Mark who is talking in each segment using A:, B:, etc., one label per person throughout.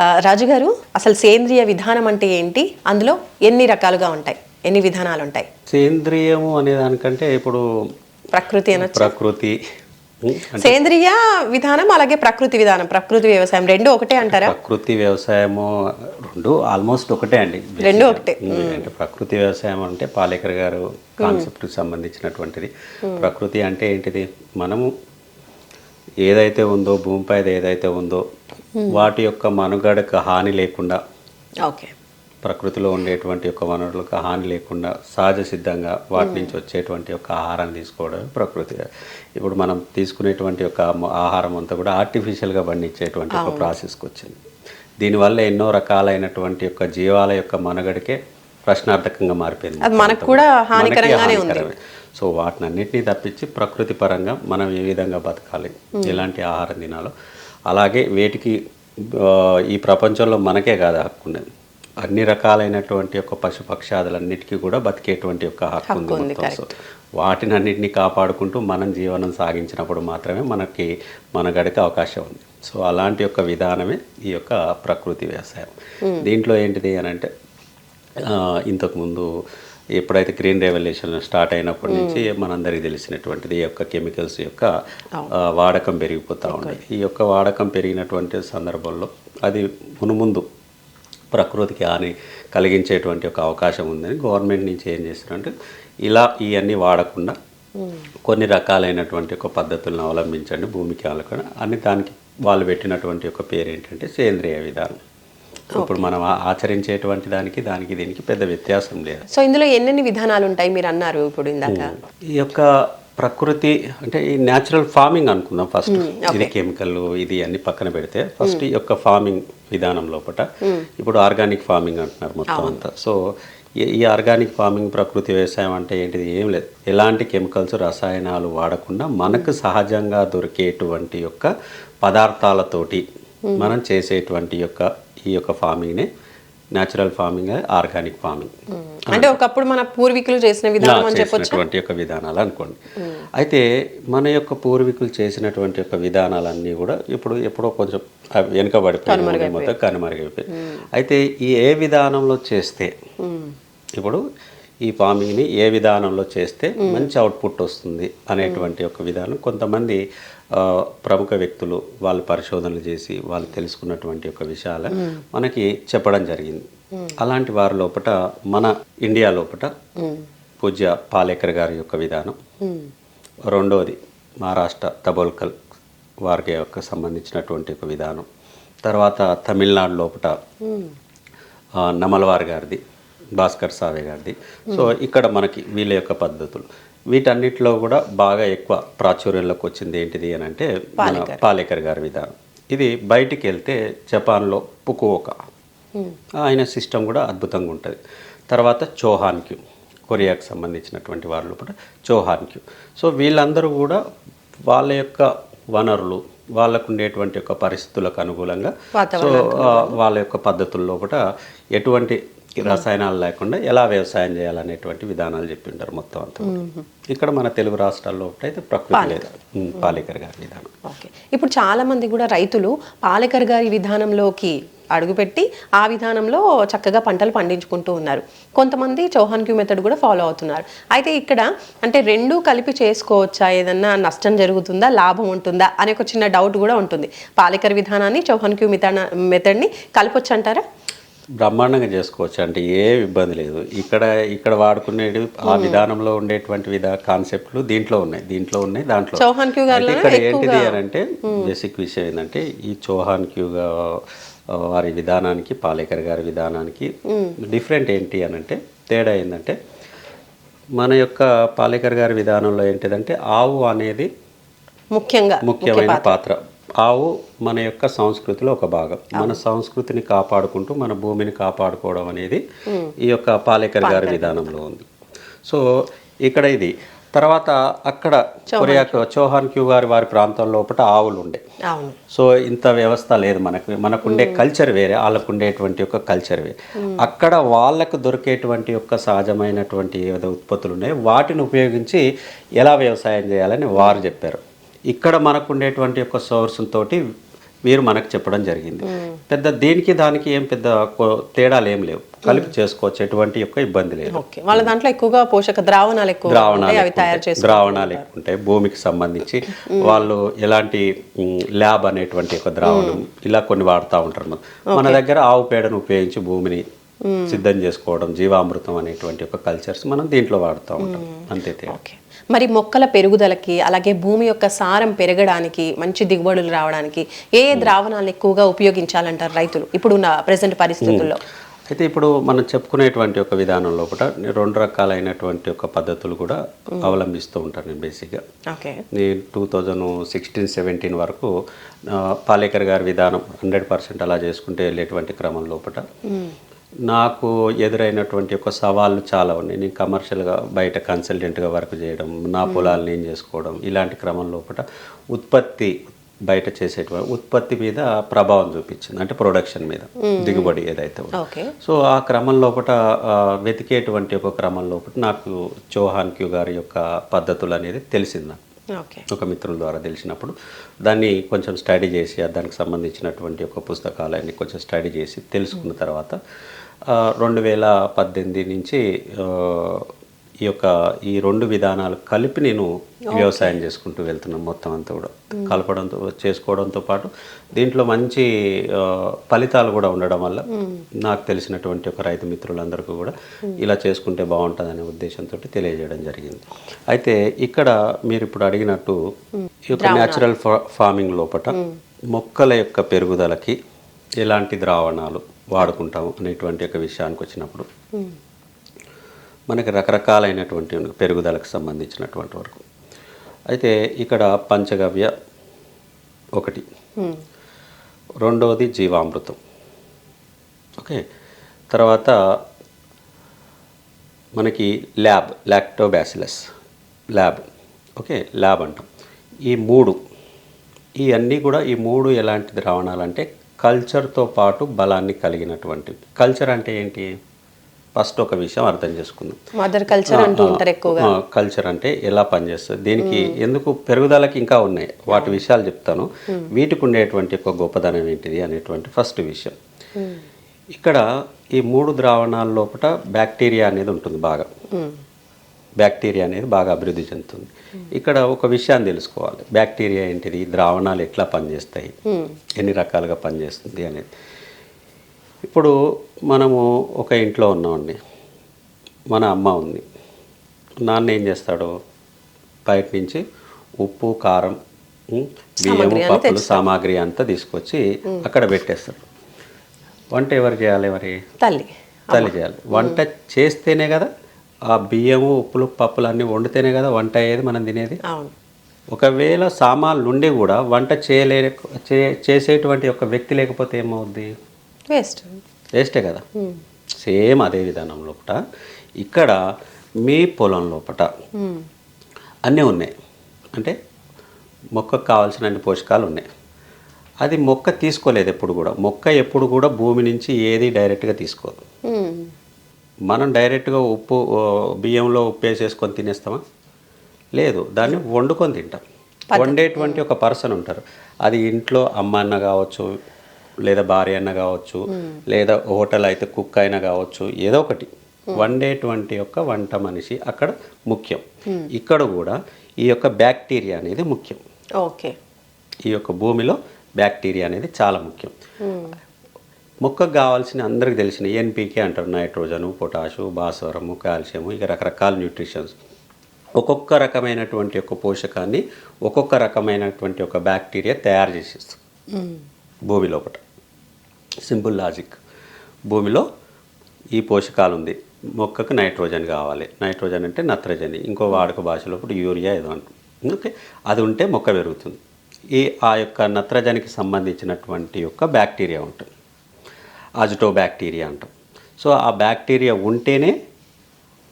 A: ఆ, రాజు గారు అసలు సేంద్రియ విధానం అంటే ఏంటి? అందులో ఎన్ని రకాలుగా ఉంటాయి? ఎన్ని విధానాలు ఉంటాయి?
B: సేంద్రియము అనే దానికంటే ఇప్పుడు
A: ప్రకృతి
B: ప్రకృతి
A: సేంద్రియ విధానం అలాగే ప్రకృతి విధానం ప్రకృతి వ్యవసాయం రెండు ఒకటే అంటారా?
B: ప్రకృతి వ్యవసాయము రెండు ఆల్మోస్ట్ ఒకటే అండి.
A: రెండు ఒకటే.
B: అంటే ప్రకృతి వ్యవసాయం అంటే పాలేకర్ గారు కాన్సెప్ట్కి సంబంధించినటువంటిది. ప్రకృతి అంటే ఏంటిది? మనము ఏదైతే ఉందో భూమిపై ఏదైతే ఉందో వాటి యొక్క మనుగడకు హాని లేకుండా
A: ఓకే.
B: ప్రకృతిలో ఉండేటువంటి యొక్క వనరులకు హాని లేకుండా సహజ సిద్ధంగా వాటి నుంచి వచ్చేటువంటి యొక్క ఆహారాన్ని తీసుకోవడం ప్రకృతి. ఇప్పుడు మనం తీసుకునేటువంటి యొక్క ఆహారం అంతా కూడా ఆర్టిఫిషియల్గా పండించేటువంటి ఒక ప్రాసెస్కి వచ్చింది దీనివల్ల ఎన్నో రకాలైనటువంటి యొక్క జీవాల యొక్క మనుగడకే ప్రశ్నార్థకంగా మారిపోయింది
A: మనకు కూడా హానికరంగానే ఉంది.
B: సో వాటిని అన్నిటినీ తప్పించి ప్రకృతి పరంగా మనం ఏ విధంగా బతకాలి? ఎలాంటి ఆహారం తినాలో? అలాగే వేటికి ఈ ప్రపంచంలో మనకే కాదు హక్కు ఉన్నది. అన్ని రకాలైనటువంటి యొక్క పశుపక్షాదులన్నిటికీ కూడా బతికేటువంటి యొక్క హక్కు ఉంది మొత్తం. సో వాటిని అన్నిటినీ కాపాడుకుంటూ మనం జీవనం సాగించినప్పుడు మాత్రమే మనకి మన గడికి అవకాశం ఉంది. సో అలాంటి యొక్క విధానమే ఈ యొక్క ప్రకృతి వ్యవసాయం. దీంట్లో ఏంటిది అని అంటే ఇంతకుముందు ఎప్పుడైతే గ్రీన్ రెవల్యూషన్ స్టార్ట్ అయినప్పటి నుంచి మనందరికీ తెలిసినటువంటిది ఈ యొక్క కెమికల్స్ యొక్క వాడకం పెరిగిపోతూ ఉండేది ఈ యొక్క వాడకం పెరిగినటువంటి సందర్భంలో అది మునుముందు ప్రకృతికి హాని కలిగించేటువంటి ఒక అవకాశం ఉందని గవర్నమెంట్ నుంచి ఏం చేస్తారంటే ఇలా ఇవన్నీ వాడకుండా కొన్ని రకాలైనటువంటి ఒక పద్ధతులను అవలంబించండి భూమికి ఆలకుండా. అని దానికి వాళ్ళు పెట్టినటువంటి ఒక పేరు ఏంటంటే సేంద్రియ విధానం. ఇప్పుడు మనం ఆచరించేటువంటి దానికి దానికి దీనికి పెద్ద వ్యత్యాసం లేదు.
A: సో ఇందులో ఎన్నెన్ని విధానాలు ఉంటాయి మీరు అన్నారు ఇప్పుడు ఇందాక?
B: ఈ యొక్క ప్రకృతి అంటే ఈ న్యాచురల్ ఫార్మింగ్ అనుకుందాం ఫస్ట్ ఇది కెమికల్ ఇది అన్ని పక్కన పెడితే ఫస్ట్ ఈ యొక్క ఫార్మింగ్ విధానం లోపల ఇప్పుడు ఆర్గానిక్ ఫార్మింగ్ అంటున్నారు మొత్తం అంతా. సో ఈ- ఈ ఆర్గానిక్ ఫార్మింగ్ ప్రకృతి వ్యవసాయం అంటే ఏంటిది? ఏం లేదు. ఎలాంటి కెమికల్స్ రసాయనాలు వాడకుండా మనకు సహజంగా దొరికేటువంటి యొక్క పదార్థాలతోటి మనం చేసేటువంటి యొక్క ఈ యొక్క ఫార్మింగ్నే న్యాచురల్ ఫార్మింగ్ ఆర్గానిక్ ఫార్మింగ్.
A: అంటే ఒకప్పుడు మన పూర్వీకులు చేసిన విధానం అని
B: చేసినటువంటి యొక్క విధానాలు అనుకోండి. అయితే మన యొక్క పూర్వీకులు చేసినటువంటి యొక్క విధానాలన్నీ కూడా ఇప్పుడు ఎప్పుడో కొంచెం అవి వెనుకబడిపోయినాయి మొత్తం కనుమరుగైపోయి అయితే ఈ ఏ విధానంలో చేస్తే ఇప్పుడు ఈ ఫార్మింగ్ని ఏ విధానంలో చేస్తే మంచి అవుట్పుట్ వస్తుంది అనేటువంటి ఒక విధానం. కొంతమంది ప్రముఖ వ్యక్తులు వాళ్ళు పరిశోధనలు చేసి వాళ్ళు తెలుసుకున్నటువంటి ఒక విషయాలు మనకి చెప్పడం జరిగింది. అలాంటి వారి లోపల మన ఇండియా లోపల పూజ్య పాలేకర్ గారి యొక్క విధానం. రెండవది మహారాష్ట్ర తబోల్కల్ వారికి యొక్క సంబంధించినటువంటి ఒక విధానం. తర్వాత తమిళనాడు లోపల నమలవారి గారిది. భాస్కర్ సావే గారిది. సో ఇక్కడ మనకి వీళ్ళ యొక్క పద్ధతులు. వీటన్నిటిలో కూడా బాగా ఎక్కువ ప్రాచుర్యంలోకి వచ్చింది ఏంటిది అని అంటే పాలేకర్. గారి విధానం. ఇది బయటికి వెళ్తే జపాన్లో పుకుఓక ఆయన సిస్టమ్ కూడా అద్భుతంగా ఉంటుంది. తర్వాత చౌహాన్ క్యూ కొరియాకి సంబంధించినటువంటి వాళ్ళు కూడా చౌహాన్ క్యూ. సో వీళ్ళందరూ కూడా వాళ్ళ యొక్క వనరులు వాళ్ళకు ఉండేటువంటి యొక్క పరిస్థితులకు అనుకూలంగా సో వాళ్ళ యొక్క పద్ధతుల లోపల ఎటువంటి రసాయనాలు లేకుండా ఎలా వ్యవసాయం చేయాలనేటువంటి విధానాలు చెప్పింటారు మొత్తం అంతా కూడా. ఇక్కడ మన తెలుగు రాష్ట్రాల్లో అయితే ప్రకృతి లేదు. పాలేకర్ గారి విధానం.
A: ఓకే. ఇప్పుడు చాలా మంది కూడా రైతులు పాలేకర్ గారి విధానంలోకి అడుగుపెట్టి ఆ విధానంలో చక్కగా పంటలు పండించుకుంటూ ఉన్నారు. కొంతమంది చౌహాన్ క్యూ మెథడ్ కూడా ఫాలో అవుతున్నారు. అయితే ఇక్కడ అంటే రెండు కలిపి చేసుకోవచ్చా? ఏదన్నా నష్టం జరుగుతుందా? లాభం ఉంటుందా? అనే ఒక చిన్న డౌట్ కూడా ఉంటుంది. పాలేకర్ విధానాన్ని చౌహాన్ క్యూ మెథడ్ మెథడ్ని కలపొచ్చు అంటారా
B: బ్రహ్మాండంగా చేసుకోవచ్చు. అంటే ఏ ఇబ్బంది లేదు. ఇక్కడ ఇక్కడ వాడుకునేది ఆ విధానంలో ఉండేటువంటి విధా కాన్సెప్ట్లు దీంట్లో ఉన్నాయి. దీంట్లో ఉన్నాయి దాంట్లో ఇక్కడ ఏంటిది అని అంటే బేసిక్ విషయం ఏంటంటే ఈ చౌహాన్ క్యూగా వారి విధానానికి పాలేకర్ గారి విధానానికి డిఫరెంట్ ఏంటి అని అంటే తేడా ఏంటంటే మన యొక్క పాలేకర్ గారి విధానంలో ఏంటిదంటే ఆవు అనేది
A: ముఖ్యంగా
B: ముఖ్యమైన పాత్ర. ఆవు మన యొక్క సంస్కృతిలో ఒక భాగం. మన సంస్కృతిని కాపాడుకుంటూ మన భూమిని కాపాడుకోవడం అనేది ఈ యొక్క పాలేకర్ గారి విధానంలో ఉంది. సో ఇక్కడ ఇది. తర్వాత అక్కడ కొరియా చౌహాన్ క్యూ గారి వారి ప్రాంతం లోపల ఆవులు ఉండే సో ఇంత వ్యవస్థ లేదు మనకు. మనకుండే కల్చర్ వేరే వాళ్ళకు ఉండేటువంటి యొక్క కల్చర్ వేరే. అక్కడ వాళ్ళకు దొరికేటువంటి యొక్క సహజమైనటువంటి ఏదో ఉత్పత్తులు ఉన్నాయో వాటిని ఉపయోగించి ఎలా వ్యవసాయం చేయాలని వారు చెప్పారు. ఇక్కడ మనకు ఉండేటువంటి యొక్క సోర్స్ తోటి మీరు మనకు చెప్పడం జరిగింది. పెద్ద దీనికి దానికి ఏం పెద్ద తేడాలు ఏం లేవు. కలిపి చేసుకోవచ్చు ఎటువంటి యొక్క ఇబ్బంది లేదు.
A: వాళ్ళ దాంట్లో ఎక్కువగా పోషక ద్రావణాలు ఎక్కువ
B: ద్రావణాలు ద్రావణాలు ఎక్కువ ఉంటాయి. భూమికి సంబంధించి వాళ్ళు ఎలాంటి ల్యాబ్ అనేటువంటి ఒక ద్రావణం ఇలా కొన్ని వాడుతూ ఉంటారు. మన- మన దగ్గర ఆవు పేడను ఉపయోగించి భూమిని సిద్ధం చేసుకోవడం జీవామృతం అనేటువంటి ఒక కల్చర్స్ మనం దీంట్లో వాడుతూ ఉంటాం. అంతే.
A: ఓకే. మరి మొక్కల పెరుగుదలకి అలాగే భూమి యొక్క సారం పెరగడానికి మంచి దిగుబడులు రావడానికి ఏ ఏ ద్రావణాలు ఎక్కువగా ఉపయోగించాలంటారు రైతులు ఇప్పుడున్న ప్రజెంట్ పరిస్థితుల్లో?
B: అయితే ఇప్పుడు మనం చెప్పుకునేటువంటి ఒక విధానం లోపల రెండు రకాలైనటువంటి ఒక పద్ధతులు కూడా అవలంబిస్తూ ఉంటాను నేను బేసిక్గా
A: ఓకే.
B: నేను టూ థౌజండ్ సిక్స్టీన్ సెవెంటీన్ వరకు పాలేకర్ గారి విధానం హండ్రెడ్ పర్సెంట్ అలా చేసుకుంటే వెళ్ళేటువంటి క్రమం లోపల నాకు ఎదురైనటువంటి ఒక సవాళ్ళు చాలా ఉన్నాయి. నేను కమర్షియల్గా బయట కన్సల్టెంట్గా వర్క్ చేయడం నా పొలాలు నేను చేసుకోవడం ఇలాంటి క్రమం లోపల ఉత్పత్తి బయట చేసేటువంటి ఉత్పత్తి మీద ప్రభావం చూపించింది. అంటే ప్రొడక్షన్ మీద దిగుబడి ఏదైతే సో ఆ క్రమం లోపల వెతికేటువంటి ఒక క్రమం లోపల నాకు చౌహాన్ క్యూ గారి యొక్క పద్ధతులు అనేది తెలిసింది నాకు. ఒక మిత్రుల ద్వారా తెలిసినప్పుడు దాన్ని కొంచెం స్టడీ చేసి దానికి సంబంధించినటువంటి ఒక పుస్తకాలన్నీ కొంచెం స్టడీ చేసి తెలుసుకున్న తర్వాత రెండు వేల పద్దెనిమిది నుంచి ఈ యొక్క ఈ రెండు విధానాలు కలిపి నేను వ్యవసాయం చేసుకుంటూ వెళ్తున్నాను మొత్తం అంతా కూడా. కలపడంతో చేసుకోవడంతో పాటు దీంట్లో మంచి ఫలితాలు కూడా ఉండడం వల్ల నాకు తెలిసినటువంటి ఒక రైతు మిత్రులందరికీ కూడా ఇలా చేసుకుంటే బాగుంటుందనే ఉద్దేశంతో తెలియజేయడం జరిగింది. అయితే ఇక్కడ మీరు ఇప్పుడు అడిగినట్టు ఈ యొక్క న్యాచురల్ ఫార్మింగ్ లోపల మొక్కల యొక్క పెరుగుదలకి ఎలాంటి ద్రావణాలు వాడుకుంటాము అనేటువంటి ఒక విషయానికి వచ్చినప్పుడు మనకి రకరకాలైనటువంటి పెరుగుదలకు సంబంధించినటువంటి వరకు. అయితే ఇక్కడ పంచగవ్య ఒకటి. రెండవది జీవామృతం. ఓకే? తర్వాత మనకి lab lactobacillus lab. Okay? Lab అంటాం. ఈ మూడు. ఈ అన్నీ కూడా ఈ మూడు ఎలాంటి ద్రావణాలు అంటే కల్చర్తో పాటు బలాన్ని కలిగినటువంటి కల్చర్ అంటే ఏంటి? ఫస్ట్ ఒక విషయం అర్థం చేసుకుందాం.
A: మదర్ కల్చర్ అంటూ ఉంటారు ఎక్కువగా.
B: కల్చర్ అంటే ఎలా పనిచేస్తుంది? దీనికి ఎందుకు పెరుగుదలకి ఇంకా ఉన్నాయి? వాటి విషయాలు చెప్తాను. వీటికి ఉండేటువంటి ఒక గొప్పదనం ఏంటిది అనేటువంటి ఫస్ట్ విషయం. ఇక్కడ ఈ మూడు ద్రావణాల లోపల బ్యాక్టీరియా అనేది ఉంటుంది బాగా. బ్యాక్టీరియా అనేది బాగా అభివృద్ధి చెందుతుంది. ఇక్కడ ఒక విషయాన్ని తెలుసుకోవాలి. బ్యాక్టీరియా ఏంటిది? ద్రావణాలు ఎట్లా పనిచేస్తాయి? ఎన్ని రకాలుగా పనిచేస్తుంది అనేది. ఇప్పుడు మనము ఒక ఇంట్లో ఉన్నామండి. మన అమ్మ ఉంది. నాన్న ఏం చేస్తాడు? బయట నుంచి ఉప్పు కారం బియ్యము పప్పులు సామాగ్రి అంతా తీసుకొచ్చి అక్కడ పెట్టేస్తాడు. వంట ఎవరు చేయాలి మరి?
A: తల్లి.
B: తల్లి చేయాలి. వంట చేస్తేనే కదా ఆ బియ్యము ఉప్పులు పప్పులు అన్నీ వండితేనే కదా వంట అయ్యేది మనం తినేది?
A: అవును.
B: ఒకవేళ సామాన్లు ఉండి కూడా వంట చేయలే చే చేసేటువంటి ఒక వ్యక్తి లేకపోతే ఏమవుద్ది?
A: వేస్ట్.
B: వేస్టే కదా. సేమ్ అదే విధానం లోపట. ఇక్కడ మీ పొలం లోపట అన్నీ ఉన్నాయి. అంటే మొక్కకు కావాల్సిన అన్ని పోషకాలు ఉన్నాయి. అది మొక్క తీసుకోలేదు ఎప్పుడు కూడా. మొక్క ఎప్పుడు కూడా భూమి నుంచి ఏది డైరెక్ట్గా తీసుకోదు. మనం డైరెక్ట్గా ఉప్పు బియ్యంలో ఉప్పు వేసేసుకొని తినేస్తామా? లేదు. దాన్ని వండుకొని తింటాం. వండేటువంటి ఒక పర్సన్ ఉంటారు. అది ఇంట్లో అమ్మ అన్న కావచ్చు లేదా భార్య అన్న కావచ్చు లేదా హోటల్ అయితే కుక్ అయినా కావచ్చు ఏదో ఒకటి. వండేటువంటి యొక్క వంట మనిషి అక్కడ ముఖ్యం. ఇక్కడ కూడా ఈ యొక్క బ్యాక్టీరియా అనేది ముఖ్యం.
A: ఓకే.
B: ఈ యొక్క భూమిలో బ్యాక్టీరియా అనేది చాలా ముఖ్యం. మొక్కకు కావాల్సిన అందరికి తెలిసిన ఎన్పికే అంటారు. నైట్రోజను పొటాషు భాస్వరము కాల్షియము ఇక రకరకాల న్యూట్రిషన్స్. ఒక్కొక్క రకమైనటువంటి ఒక పోషకాన్ని ఒక్కొక్క రకమైనటువంటి ఒక బ్యాక్టీరియా తయారు చేసేస్తుంది. భూమి లోపల. Simple logic. భూమిలో ఈ పోషకాలు ఉంది మొక్కకు నైట్రోజన్ కావాలి. నైట్రోజన్ అంటే నత్రజని. ఇంకో వాడుక భాషలో ఇప్పుడు యూరియా ఏదో అంటాం ఓకే? అది ఉంటే మొక్క పెరుగుతుంది. ఈ ఆ యొక్క నత్రజనికి సంబంధించినటువంటి యొక్క బ్యాక్టీరియా ఉంటుంది. అజిటో బ్యాక్టీరియా అంటాం. సో ఆ బ్యాక్టీరియా ఉంటేనే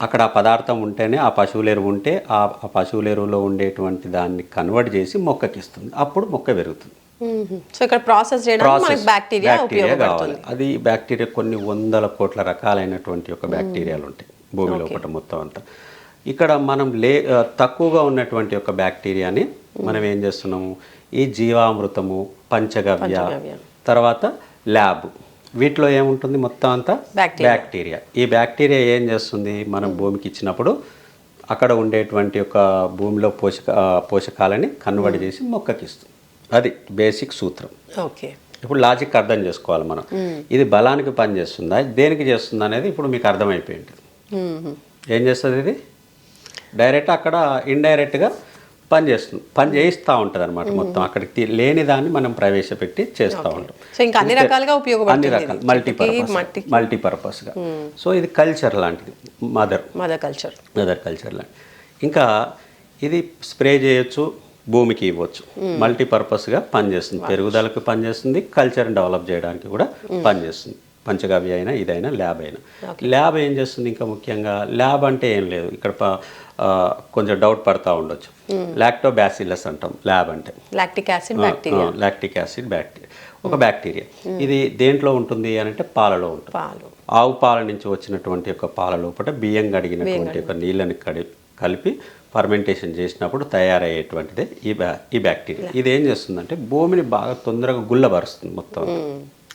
B: అక్కడ ఆ పదార్థం ఉంటేనే ఆ పశువుల ఎరువు ఉంటే ఆ ఆ పశువుల ఎరువులో ఉండేటువంటి దాన్ని కన్వర్ట్ చేసి మొక్కకి ఇస్తుంది అప్పుడు మొక్క పెరుగుతుంది.
A: సో ఇక్కడ ప్రాసెస్ చేయడానికి బ్యాక్టీరియా
B: కావాలి. అది బ్యాక్టీరియా కొన్ని వందల కోట్ల రకాలైనటువంటి ఒక బ్యాక్టీరియాలు ఉంటాయి. భూమి లోపల మొత్తం అంతా. ఇక్కడ మనం లే తక్కువగా ఉన్నటువంటి ఒక బ్యాక్టీరియాని మనం ఏం చేస్తున్నాము? ఈ జీవామృతము పంచగవ్య. తర్వాత ల్యాబ్. వీటిలో ఏముంటుంది మొత్తం అంతా?
A: బ్యాక్టీరియా.
B: ఈ బ్యాక్టీరియా ఏం చేస్తుంది? మనం భూమికి ఇచ్చినప్పుడు అక్కడ ఉండేటువంటి ఒక భూమిలో పోషక పోషకాలని కన్వర్ట్ చేసి మొక్కకి ఇస్తుంది అది బేసిక్ సూత్రం.
A: ఓకే.
B: ఇప్పుడు లాజిక్ అర్థం చేసుకోవాలి మనం. ఇది బలానికి పని చేస్తుందా దేనికి చేస్తుందా అనేది ఇప్పుడు మీకు అర్థమైపోయింది.
A: మ్మ్.
B: ఏం చేస్తుంది ఇది? డైరెక్ట్ అక్కడ ఇండైరెక్ట్గా పని చేస్తుంది పని చేయిస్తూ ఉంటుంది అనమాట మొత్తం. అక్కడికి లేని దాన్ని మనం ప్రవేశపెట్టి చేస్తూ ఉంటాం.
A: సో ఇంకా అన్ని రకాలుగా
B: అన్ని
A: ఉపయోగపడుతుంది
B: రకాలు మల్టీపర్పస్ మల్టీపర్పస్గా సో ఇది కల్చర్ లాంటిది mother
A: mother culture
B: mother culture లాంటిది ఇంకా ఇది స్ప్రే చేయొచ్చు భూమికి ఇవ్వచ్చు. మల్టీపర్పస్గా పనిచేస్తుంది. పెరుగుదలకు పనిచేస్తుంది కల్చర్ని డెవలప్ చేయడానికి కూడా పనిచేస్తుంది. పంచగవ్య అయినా ఇదైనా ల్యాబ్ అయినా. ల్యాబ్ ఏం చేస్తుంది ఇంకా ముఖ్యంగా? ల్యాబ్ అంటే ఏం లేదు. ఇక్కడ కొంచెం డౌట్ పడతా ఉండొచ్చు. లాక్టోబాసిల్లస్ అంటాం. ల్యాబ్ అంటే.
A: Lactic acid bacteria.
B: Lactic acid bacteria ఒక బ్యాక్టీరియా. ఇది దేంట్లో ఉంటుంది అని అంటే పాలలో ఉంటుంది.
A: పాలు.
B: ఆవు పాల నుంచి వచ్చినటువంటి ఒక పాల లోపల బియ్యం కడిగినటువంటి ఒక నీళ్ళని కడి కలిపి ఫర్మెంటేషన్ చేసినప్పుడు తయారయ్యేటువంటిదే ఈ బ్యా ఈ బ్యాక్టీరియా. ఇది ఏం చేస్తుందంటే భూమిని బాగా తొందరగా గుల్లబరుస్తుంది మొత్తం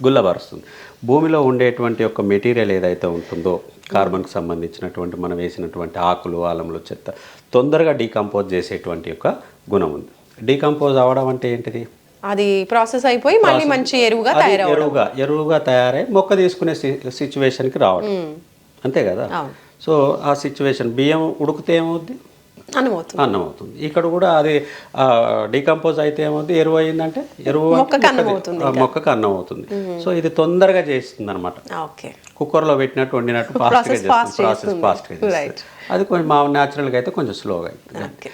B: గుల్లబరుస్తుంది. భూమిలో ఉండేటువంటి ఒక మెటీరియల్ ఏదైతే ఉంటుందో కార్బన్కి సంబంధించినటువంటి మనం వేసినటువంటి ఆకులు ఆలములు చెత్త తొందరగా డీకంపోజ్ చేసేటువంటి యొక్క గుణం ఉంది. డీకంపోజ్ అవ్వడం అంటే ఏంటిది?
A: అది ప్రాసెస్ అయిపోయి మళ్ళీ మంచి ఎరువుగా
B: ఎరువుగా ఎరువుగా తయారై మొక్క తీసుకునే సిచ్యువేషన్కి రావడం. అంతే కదా. సో ఆ సిచ్యువేషన్ బియ్యం ఉడికితే ఏమవుద్ది?
A: అనుమవుతుంది
B: అన్నం అవుతుంది ఇక్కడ కూడా అది డీకంపోజ్ అయితే ఏమవుద్ది ఎరువు అయిందంటే ఎరువు
A: మొక్కకి అన్నం అవుతుంది
B: ఆ, మొక్కకు అన్నం అవుతుంది సో ఇది తొందరగా చేస్తుంది అనమాట కుక్కర్లో పెట్టినట్టు వండినట్టు ఫాస్ట్గా చేస్తుంది. ప్రాసెస్. ఫాస్ట్గా అది కొంచెం మా న్యాచురల్గా అయితే కొంచెం స్లోగా అవుతుంది